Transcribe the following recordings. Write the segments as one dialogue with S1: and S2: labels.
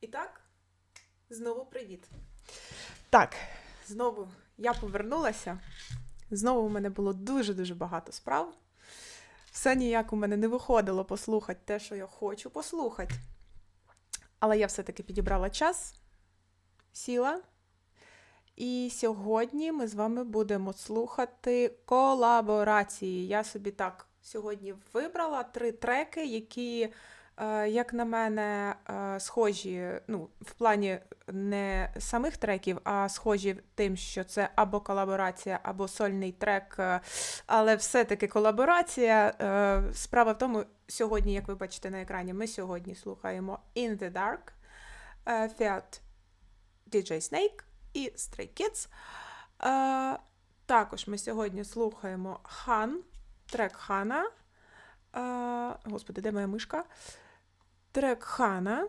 S1: І так, знову привіт. Так, знову я повернулася. Знову у мене було дуже-дуже багато справ. Все ніяк у мене не виходило послухати те, що я хочу послухати. Але я все-таки підібрала час, сіла. І сьогодні ми з вами будемо слухати колаборації. Я собі так сьогодні вибрала три треки, які, як на мене, е, схожі, ну, в плані не самих треків, а схожі тим, що це або колаборація, або сольний трек, е, але все-таки колаборація. Е, Справа в тому, сьогодні, як ви бачите на екрані, ми сьогодні слухаємо In the Dark, е, Fiat DJ Snake і Stray Kids. Е, також ми сьогодні слухаємо Хан, трек Хана. Е, господи, де моя мишка? Трек Хана.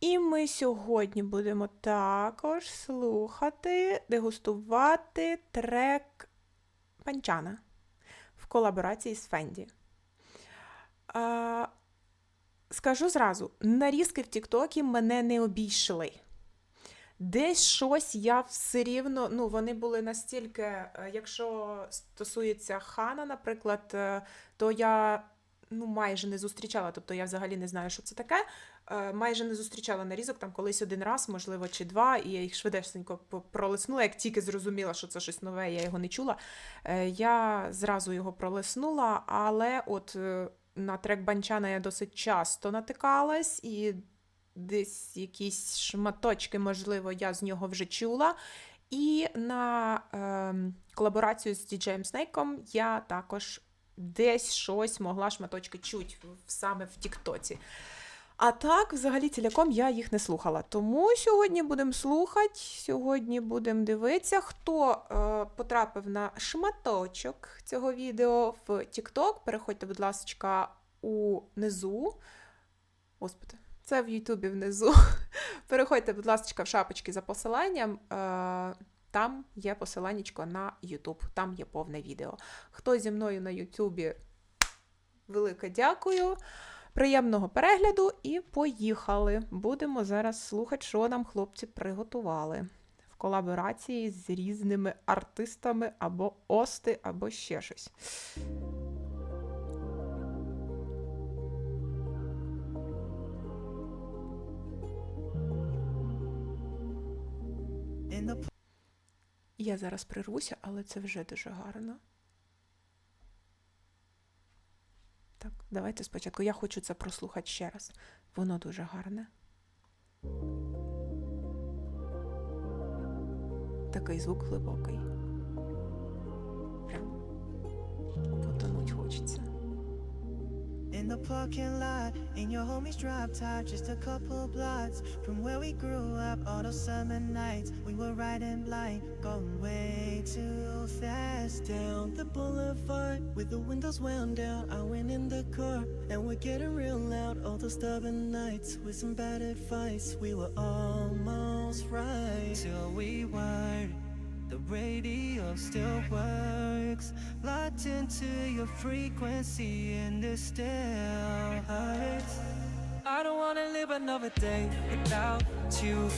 S1: І ми сьогодні будемо також слухати, дегустувати трек Панчана в колаборації з Фенді. Е, скажу зразу: нарізки в Тіктокі мене не обійшли. Десь щось я все рівно, ну вони були настільки, е, якщо стосується хана, наприклад, е, то я ну, майже не зустрічала, тобто я взагалі не знаю, що це таке. Е, Майже не зустрічала нарізок там колись один раз, можливо, чи два, і я їх швидесенько пролиснула. Як тільки зрозуміла, що це щось нове, я його не чула. е, Я зразу його пролиснула, але от е, на трек Банчана я досить часто натикалась, і десь якісь шматочки, можливо, я з нього вже чула. І на ем, колаборацію з діджеєм Снейком я також десь щось могла шматочки чуть саме в Тіктоці. А так, взагалі, ціляком я їх не слухала. Тому сьогодні будемо слухати, сьогодні будемо дивитися, хто е, потрапив на шматочок цього відео в TikTok. Переходьте, будь ласка, унизу. Господи, це в Ютубі внизу. Переходьте, будь ласка, в шапочки за посиланням. Е, там є посиланнячко на YouTube, там є повне відео. Хто зі мною на Ютубі, велике дякую. Приємного перегляду і поїхали. Будемо зараз слухати, що нам хлопці приготували в колаборації з різними артистами або ости, або ще щось. Я зараз прирвуся, але це вже дуже гарно. Так, давайте спочатку. Я хочу це прослухати ще раз. Воно дуже гарне. Такий звук глибокий. Потонуть хочеться.
S2: In the parking lot, in your homie's drop top, just a couple blocks from where we grew up. All those summer nights, we were riding blind, going way too fast down the boulevard with the windows wound down. I went in the car and we're getting real loud. All those stubborn nights with some bad advice, we were almost right till we weren't. The radio still works, locked into your frequency, and it still hurts. I don't wanna live another day without you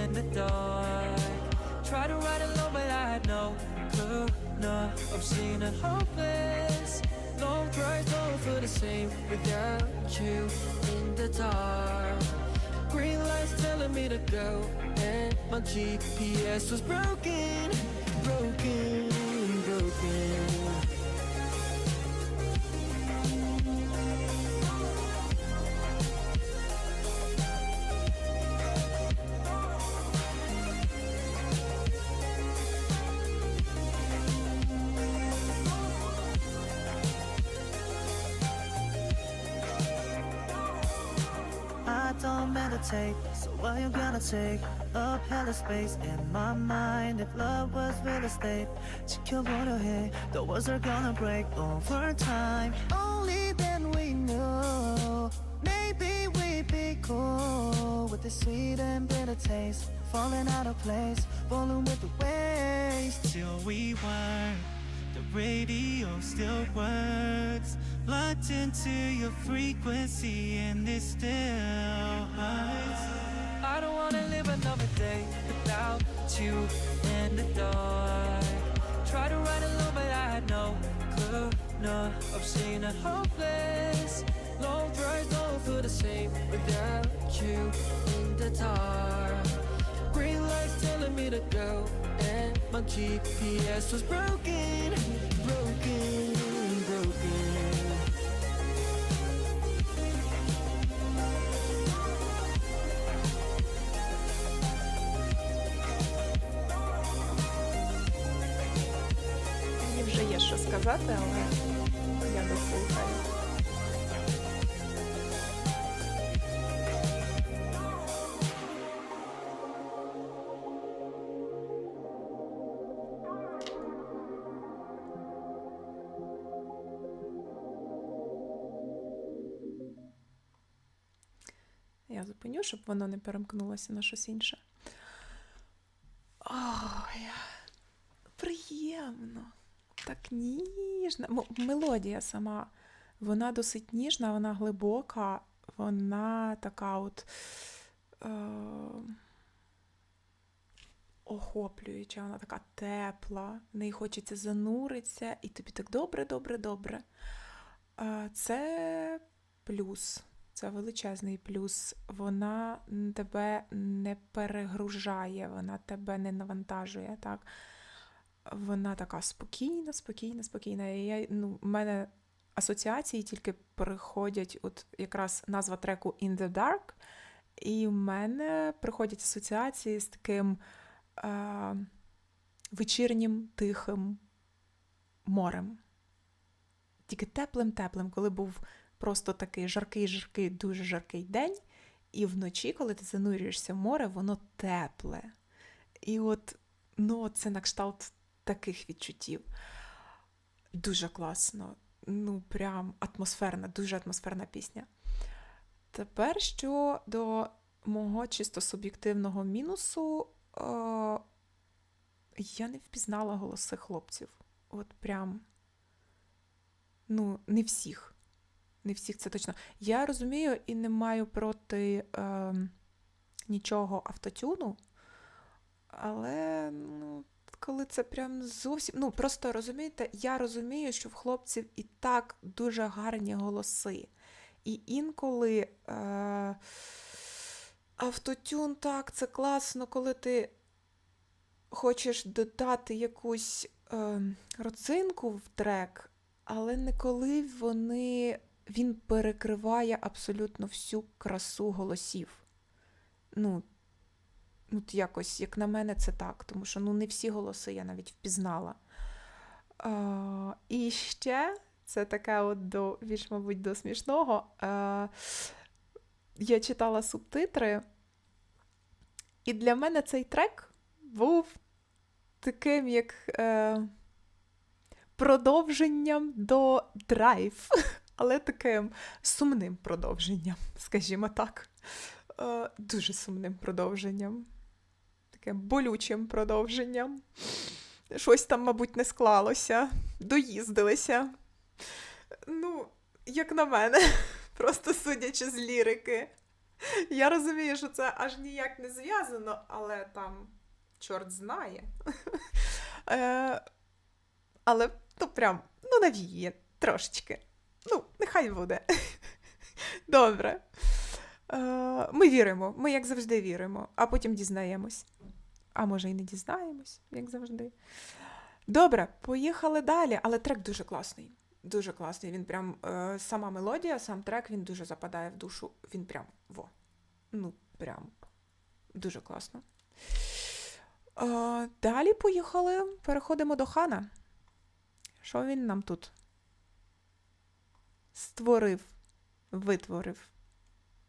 S2: in the dark. Try to ride alone, but I had no clue. No, I'm seeing it hopeless. Long drives feel the same without you in the dark. Me to go, and my GPS was broken, broken, broken. why you gonna take up hella space in my mind? If love was real estate, 지켜보려 해. The walls are gonna break over time. Only then we know. Maybe we'd be cool with the sweet and bitter taste. Falling out of place, falling with the waves. Till we weren't. The radio still works, locked into your frequency, and it still hurts.
S3: another day without you in the dark. Try to ride alone, but I had no clue. No, I've seen it hopeless. Long drives don't feel the same without you in the dark. Green lights telling me to go, and my GPS was broken, broken, broken.
S1: Є що сказати, але я дослухаю. Я зупиню, щоб воно не перемкнулося на щось інше. Ой, приємно. Так ніжно. М- мелодія сама. Вона досить ніжна, вона глибока, вона така от е- охоплююча, вона така тепла, в неї хочеться зануритися, і тобі так добре, добре, добре. Е, Це плюс. Це величезний плюс. Вона тебе не перегружає, вона тебе не навантажує. Так? Вона така спокійна, спокійна, спокійна. І я, ну, в мене асоціації тільки приходять, от якраз назва треку In the Dark, і в мене приходять асоціації з таким е, вечірнім тихим морем. Тільки теплим-теплим, коли був просто такий жаркий-жаркий, дуже жаркий день, і вночі, коли ти занурюєшся в море, воно тепле. І от, ну, це на кшталт таких відчуттів. Дуже класно. Ну, прям атмосферна, дуже атмосферна пісня. Тепер щодо мого чисто суб'єктивного мінусу, е- я не впізнала голоси хлопців. От прям. Ну, не всіх. Не всіх це точно. Я розумію і не маю проти е, нічого автотюну, але ну, коли це прям зовсім. Ну, просто розумієте, я розумію, що в хлопців і так дуже гарні голоси. І інколи е, автотюн так, це класно, коли ти хочеш додати якусь е, родзинку в трек, але не коли вони, він перекриває абсолютно всю красу голосів. Ну, ну, якось, як на мене, це так, тому що ну, не всі голоси я навіть впізнала. А, і ще це таке от до, більш, мабуть, до смішного. А, я читала субтитри, і для мене цей трек був таким, як е, продовженням до драйв, але таким сумним продовженням, скажімо так. Е, дуже сумним продовженням. Таким болючим продовженням. Щось там, мабуть, не склалося, доїздилися. Ну, як на мене, просто судячи з лірики. Я розумію, що це аж ніяк не зв'язано, але там чорт знає. Е, але, ну, прям, ну, навіє трошечки. Ну, нехай буде. Добре. Е, ми віримо, ми як завжди віримо, а потім дізнаємось. А може і не дізнаємось, як завжди. Добре, поїхали далі, але трек дуже класний. Дуже класний. Він прям е, сама мелодія, сам трек, він дуже западає в душу. Він прям во. Ну, прям дуже класно. Е, далі поїхали. Переходимо до хана. Що він нам тут створив, витворив?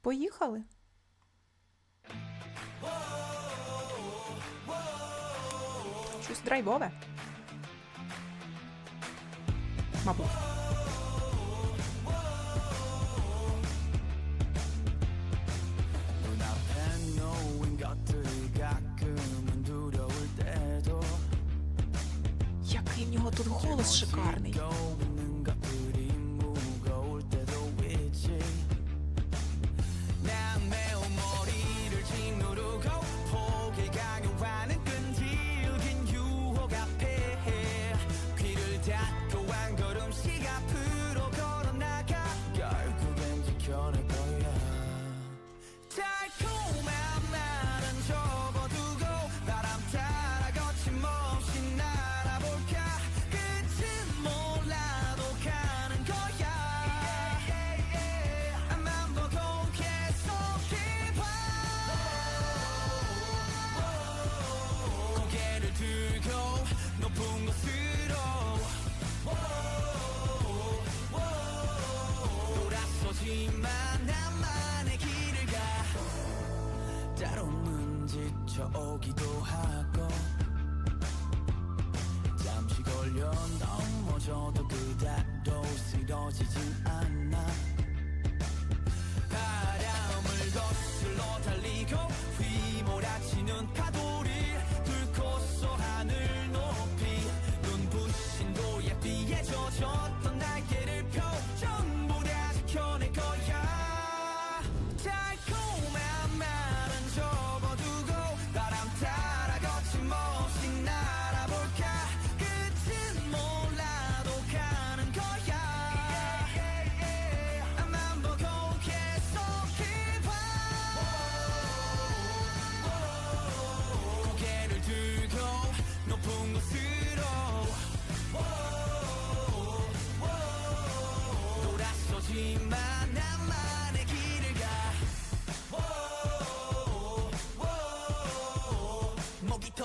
S1: Поїхали щось драйвове. Мабуть. Який в нього тут голос шикарний.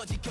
S4: 목이 터지고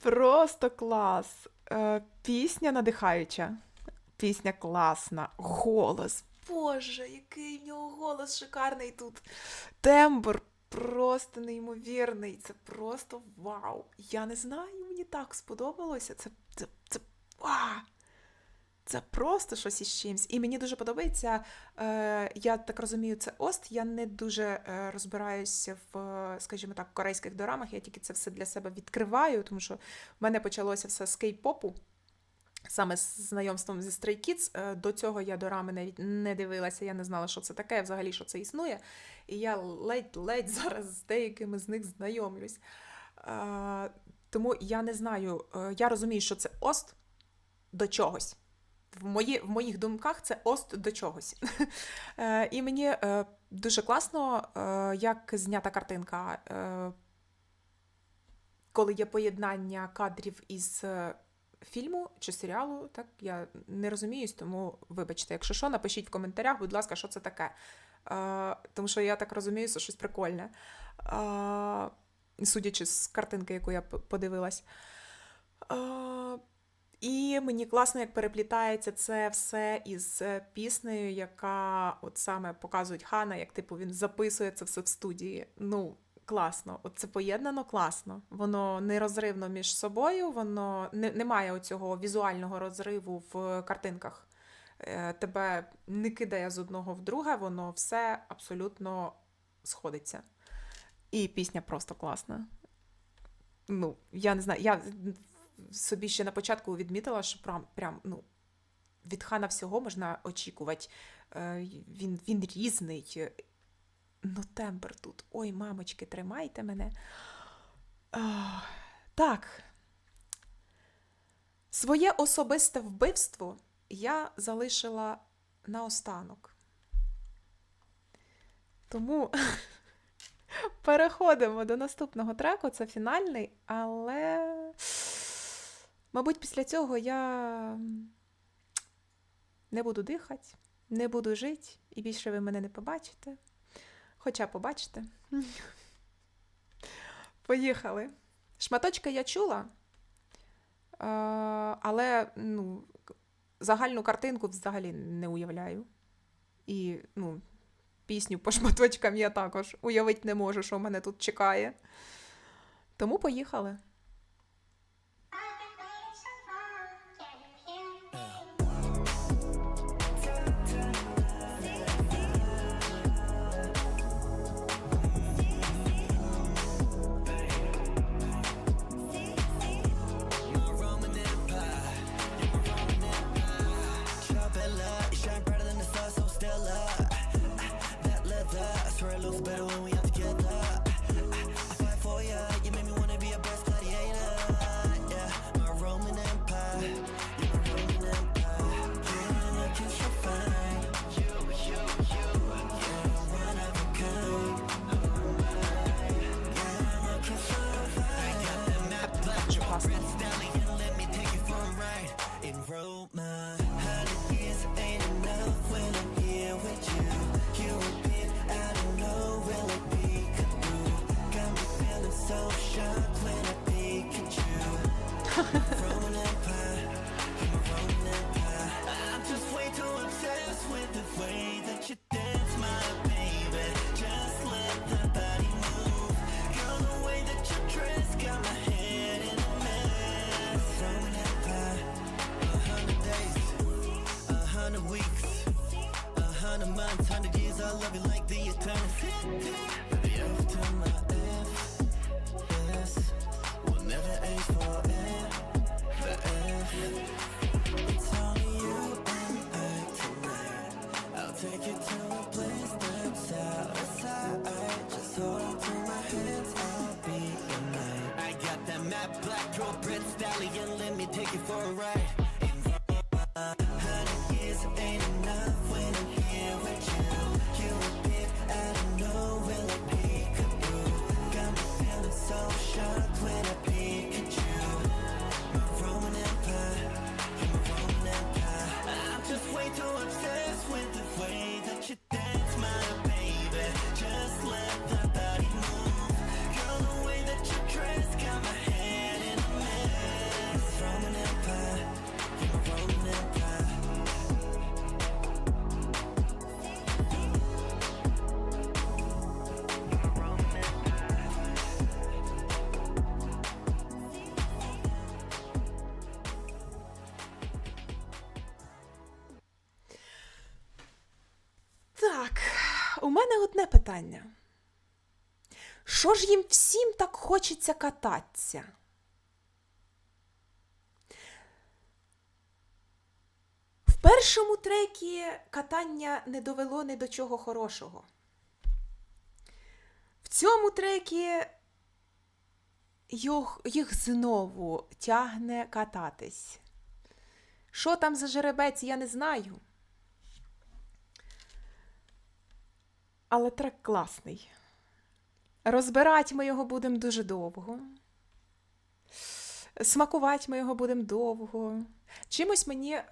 S1: Просто клас. Е, пісня надихаюча. Пісня класна. Голос. Боже, який в нього голос шикарний тут. Тембр просто неймовірний. Це просто вау. Я не знаю, мені так сподобалося. Це. це, це а! Це просто щось із чимсь. І мені дуже подобається. Е, я так розумію, це Ост. Я не дуже е, розбираюся в, скажімо так, корейських дорамах. Я тільки це все для себе відкриваю, тому що в мене почалося все з кей-попу. Саме з знайомством зі Stray Kids. Е, До цього я дорами навіть не дивилася, я не знала, що це таке, взагалі, що це існує. І я ледь-ледь зараз з деякими з них знайомлюсь. Е, Тому я не знаю, я розумію, що це Ост до чогось. В, мої, в моїх думках це ост до чогось. Е, І мені е, дуже класно, е, як знята картинка, коли є поєднання кадрів із фільму чи серіалу. Так, я не розуміюсь, тому вибачте, якщо що, напишіть в коментарях, будь ласка, що це таке. Тому що я так розумію, це щось прикольне. Судячи з картинки, яку я подивилась. І мені класно, як переплітається це все із е, піснею, яка от саме показують Хана, як типу він записує це все в студії. Ну, класно. От це поєднано класно. Воно нерозривно між собою, воно не, немає оцього візуального розриву в картинках. Е, Тебе не кидає з одного в друге, воно все абсолютно сходиться. І пісня просто класна. Ну, я не знаю, я собі ще на початку відмітила, що прям, прям ну, від хана всього можна очікувати. Е, Він, він різний. Ну, тембр тут. Ой, мамочки, тримайте мене. Так. Своє особисте вбивство я залишила наостанок. Тому переходимо до наступного треку. Це фінальний, але. Мабуть, після цього я не буду дихати, не буду жити, і більше ви мене не побачите. Хоча побачите. Поїхали. Шматочки я чула, е, але ну, загальну картинку взагалі не уявляю. І ну, пісню по шматочкам я також уявити не можу, що мене тут чекає. Тому поїхали. Питання. Що ж їм всім так хочеться кататися? В першому трекі катання не довело ні до чого хорошого. В цьому трекі їх, їх знову тягне кататись. Що там за жеребець, я не знаю. Але трек класний. Розбирати ми його будемо дуже довго. Смакувати ми його будемо довго. Чимось мені е,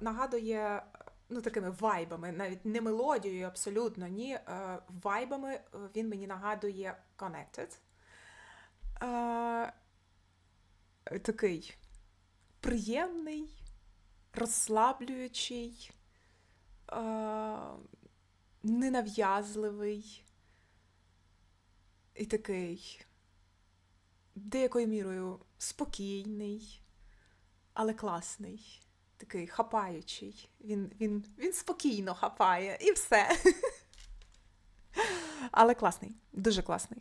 S1: нагадує ну, такими вайбами, навіть не мелодією абсолютно, ні. Е, вайбами е, він мені нагадує Connected. Е, такий приємний, розслаблюючий, е, ненав'язливий і такий деякою мірою спокійний, але класний, такий хапаючий. Він, він, він спокійно хапає і все. Але класний, дуже класний.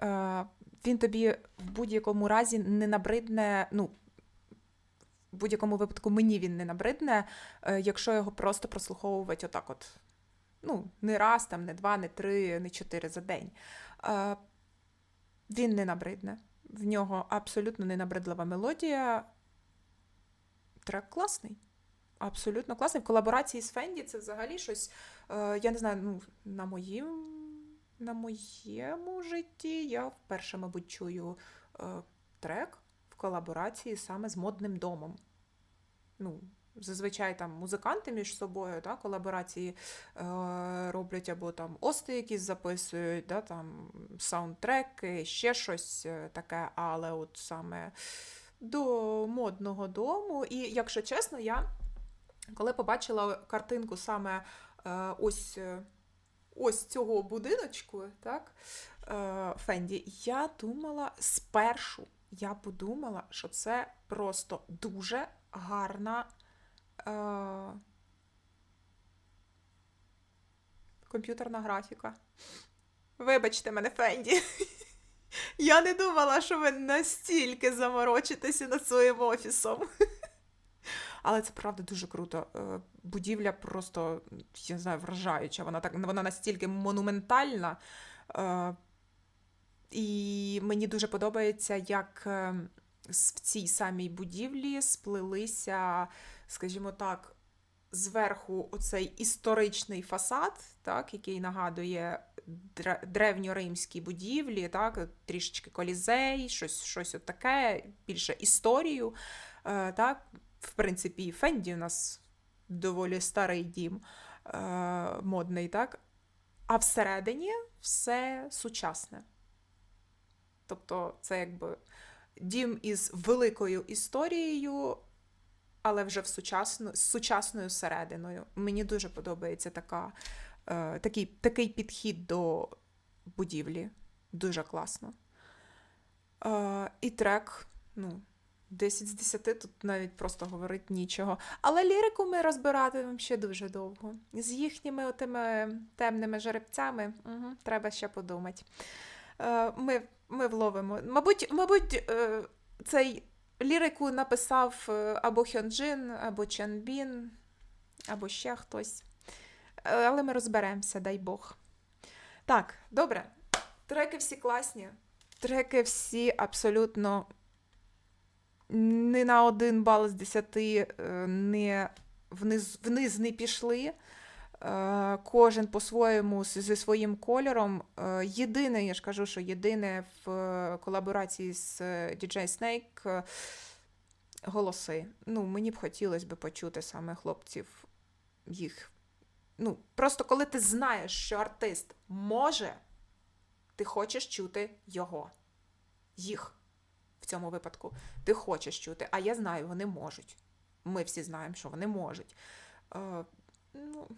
S1: Е, він тобі в будь-якому разі не набридне, ну, в будь-якому випадку мені він не набридне, е, якщо його просто прослуховувати отак от. Ну, не раз, там, не два, не три, не чотири за день. Е, він не набридне. В нього абсолютно не набридлива мелодія. Трек класний. Абсолютно класний. В колаборації з Фенді це взагалі щось, е, я не знаю, ну, на моїм, на моєму житті я вперше, мабуть, чую е, трек в колаборації саме з модним домом. Ну, зазвичай там музиканти між собою да, колаборації е, роблять або там ости якісь записують, да, там саундтреки, ще щось е, таке, але от саме до модного дому. І якщо чесно, я коли побачила картинку саме е, ось, е, ось цього будиночку, так, е, Фенді, я думала спершу, я подумала, що це просто дуже гарна. Е, комп'ютерна графіка. Вибачте мене, Фенді. Я не думала, що ви настільки заморочитеся над своїм офісом. Але це правда дуже круто. Е, Будівля просто, я не знаю, вражаюча. Вона так вона настільки монументальна. Е, І мені дуже подобається, як в цій самій будівлі сплелися, скажімо так, зверху оцей історичний фасад, так, який нагадує древньоримські будівлі, так, трішечки колізей, щось, щось таке, більше історію. Е, так. В принципі, Фенді у нас доволі старий дім е, модний, так? А всередині все сучасне. Тобто, це якби дім із великою історією, але вже в сучасну, з сучасною серединою. Мені дуже подобається така, е, такий, такий підхід до будівлі. Дуже класно. Е, і трек, ну, 10 з 10 тут навіть просто говорить нічого. Але лірику ми розбиратимемо ще дуже довго. З їхніми отими темними жеребцями угу, треба ще подумати. Е, ми, ми вловимо. Мабуть, мабуть, е, цей лірику написав е, або Хьонджин, або Ченбін, або ще хтось. Е, Але ми розберемося, дай Бог. Так, добре. Треки всі класні. Треки всі абсолютно не на один бал з 10 е, не вниз, вниз не пішли. Е, Кожен по-своєму зі своїм кольором. Е, Єдине, я ж кажу, що єдине в е, колаборації з DJ Snake голоси. Ну, мені б хотілося б почути саме хлопців їх. Ну, просто коли ти знаєш, що артист може, ти хочеш чути його, їх в цьому випадку. Ти хочеш чути, а я знаю, вони можуть. Ми всі знаємо, що вони можуть. Е, ну,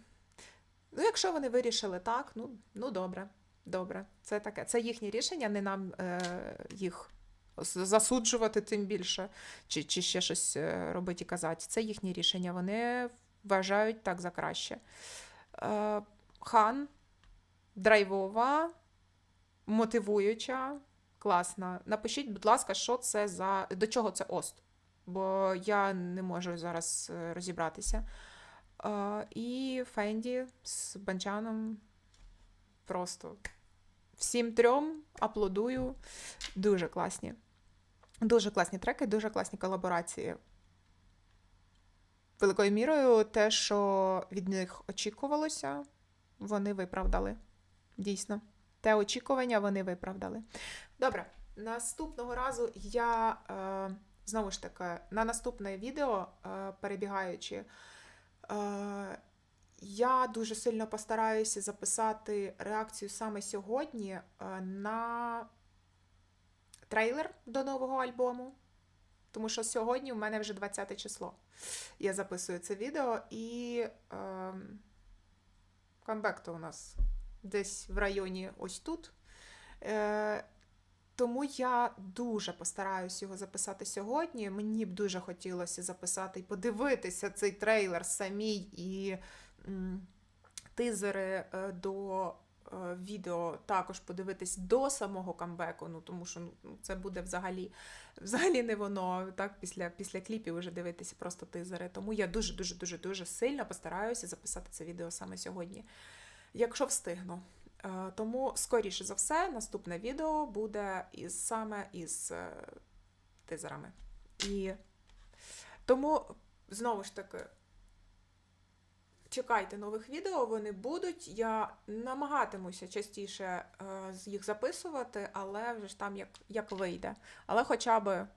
S1: ну, якщо вони вирішили так, ну, ну добре, добре. Це таке. Це їхнє рішення, не нам е, їх засуджувати тим більше, чи, чи ще щось е, робити і казати. Це їхнє рішення. Вони вважають так за краще. Е, хан драйвова, мотивуюча, класна. Напишіть, будь ласка, що це за. до чого це ост, бо я не можу зараз е, розібратися. І Фенді з банчаном просто всім трьом аплодую. Дуже класні. Дуже класні треки, дуже класні колаборації. Великою мірою те, що від них очікувалося, вони виправдали. Дійсно. Те очікування вони виправдали. Добре, наступного разу я е, знову ж таки на наступне відео, е, перебігаючи, я дуже сильно постараюся записати реакцію саме сьогодні е, на трейлер до нового альбому. Тому що сьогодні у мене вже 20 число. Я записую це відео і е, камбек то у нас десь в районі ось тут. Е, тому я дуже постараюсь його записати сьогодні. Мені б дуже хотілося записати і подивитися цей трейлер самій і тизери е, до е, відео також подивитись до самого камбеку. Ну тому що ну, це буде взагалі, взагалі не воно. Так, після, після кліпів вже дивитися просто тизери. Тому я дуже дуже дуже дуже сильно постараюся записати це відео саме сьогодні, якщо встигну. Е, Тому, скоріше за все, наступне відео буде із саме із е, тизерами. І тому, знову ж таки, чекайте нових відео, вони будуть. Я намагатимуся частіше е, їх записувати, але вже ж там як, як вийде. Але хоча б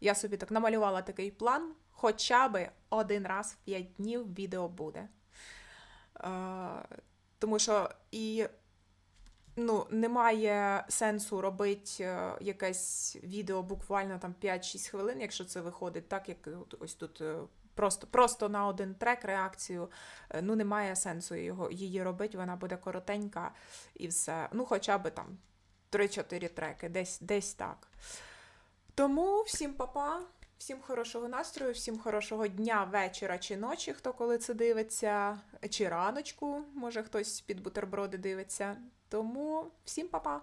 S1: я собі так намалювала такий план, хоча б один раз в 5 днів відео буде. Тому що і ну, немає сенсу робити е, якесь відео буквально там 5-6 хвилин, якщо це виходить так, як ось тут. е, Просто, просто на один трек реакцію, е, ну немає сенсу його, її робити, вона буде коротенька і все. Ну, хоча б там 3-4 треки, десь, десь так. Тому всім папа, всім хорошого настрою, всім хорошого дня, вечора чи ночі, хто коли це дивиться, чи раночку, може хтось під бутерброди дивиться. Тому всім папа!